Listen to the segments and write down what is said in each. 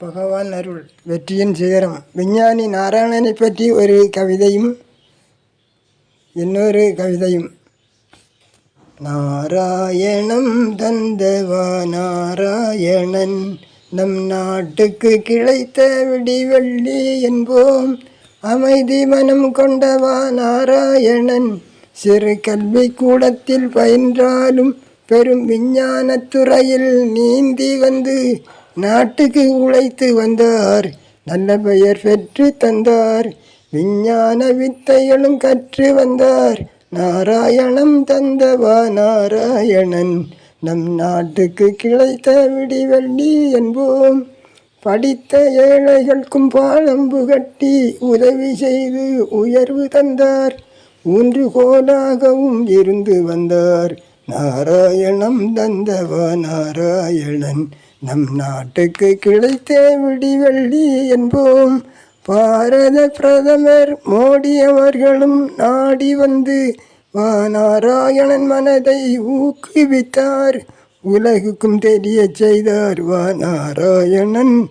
பகவான் அருள் வெற்றியின் சிகரம் விஞ்ஞானி நாராயணனை பற்றி ஒரு கவிதையும் இன்னொரு கவிதையும் நாராயணம் தந்தவா நாராயணன் நம் நாட்டுக்கு கிடைத்த விடிவள்ளி என்போம் அமைதி மனம் கொண்டவா நாராயணன் சிறு கல்வி கூடத்தில் பயின்றாலும் பெரும் விஞ்ஞானத்துறையில் நீந்தி வந்து நாட்டுக்கு உழைத்து வந்தார். நல்ல பெயர் பெற்று தந்தார். விஞ்ஞான வித்தைகளும் கற்று வந்தார். நாராயணம் தந்தவா நாராயணன். நம் நாட்டுக்கு கிளைத்த விடிவள்ளி என்போம். படித்த ஏழைகளுக்கும் பாலம் புகட்டி உதவி செய்து உயர்வு தந்தார். ஊன்றுகோலாகவும் இருந்து வந்தார். நாராயணம் தந்தவா நாராயணன். நம் நாட்டுக்கு கிடைத்த விடிவெள்ளி என்போம். பாரத பிரதமர் மோடி அவர்களும் நாடி வந்து வாநாராயணன் மனதை ஊக்குவித்தார். உலகுக்கும் தெரிய செய்தார் வாநாராயணன்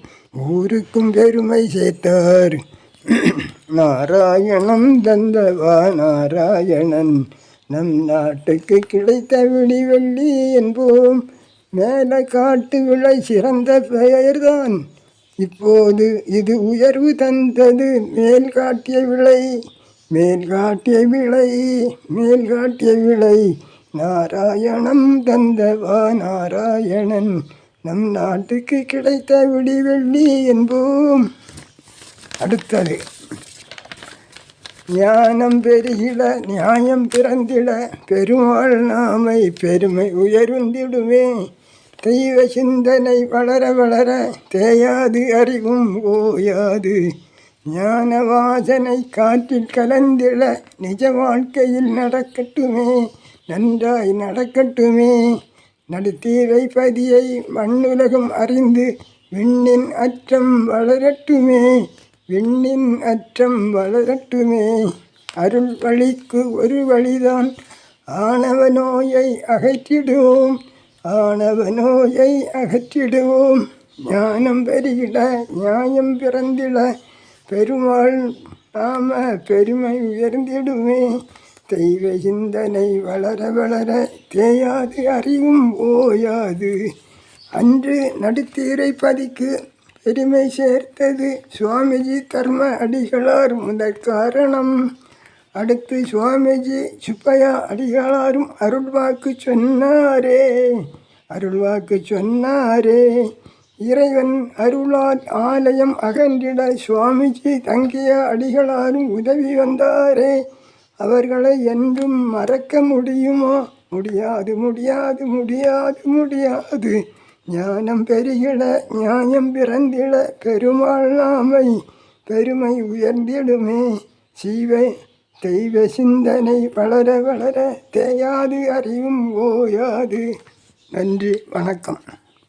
ஊருக்கும் பெருமை சேர்த்தார். நாராயணம் தந்தவா நாராயணன் நம் நாட்டுக்கு கிடைத்த விடிவெள்ளி என்போம். மேலே காட்டு விளை சிறந்த பெயர்தான். இப்போது இது உயர்வு தந்தது. மேல் காட்டிய விளை மேல் காட்டிய விளை மேல் காட்டிய விளை. நாராயணம் தந்தவா நாராயணன் நம் நாட்டுக்கு கிடைத்த விடிவெள்ளி என்போம். அடுத்தது ஞானம் பெருகிட நியாயம் பிறந்திட பெருமாள் நாமை பெருமை உயர்ந்திடுவேன் தெய்வ சிந்தனை வளர வளர தேயாது அறிவும் ஓயாது. ஞான வாசனை காற்றில் கலந்திட நிஜ வாழ்க்கையில் நடக்கட்டுமே நன்றாய் நடக்கட்டுமே. நடுத்தீரை பதியை மண்ணுலகம் அறிந்து விண்ணின் அற்றம் வளரட்டுமே விண்ணின் அற்றம் வளரட்டுமே. அருள் வழிக்கு ஒரு வழிதான் ஆணவ நோயை அகற்றிடுவோம். ஆணவநோயை அகற்றிடுவோம். ஞானம் பெருகிட நியாயம் பிறந்திட. பெருமாள் நாம பெருமை உயர்ந்திடுமே. தெய்வ சிந்தனை வளர வளர தேயாது அறிவும் ஓயாது. அன்று நடுத்தீரை பதிக்கு பெருமை சேர்த்தது சுவாமிஜி தர்ம அடிகளார் முதற் காரணம். அடுத்து சுவாமிஜி சுப்பையா அடிகளாரும் அருள்வாக்கு சொன்னாரே. அருள்வாக்கு சொன்னாரே. இறைவன் அருளால் ஆலயம் அகன்றிட சுவாமிஜி தங்கிய அடிகளாரும் உதவி வந்தாரே. அவர்களை என்றும் மறக்க முடியுமோ? முடியாது முடியாது முடியாது முடியாது. ஞானம் பெருகிட நியாயம் பிறந்திட பெருமாள் நாமை. பெருமை உயர்ந்திடுமே. சீவை தெய்வ சிந்தனை வளர வளர தேயாது அறிவும் ஓயாது. நன்றி வணக்கம்.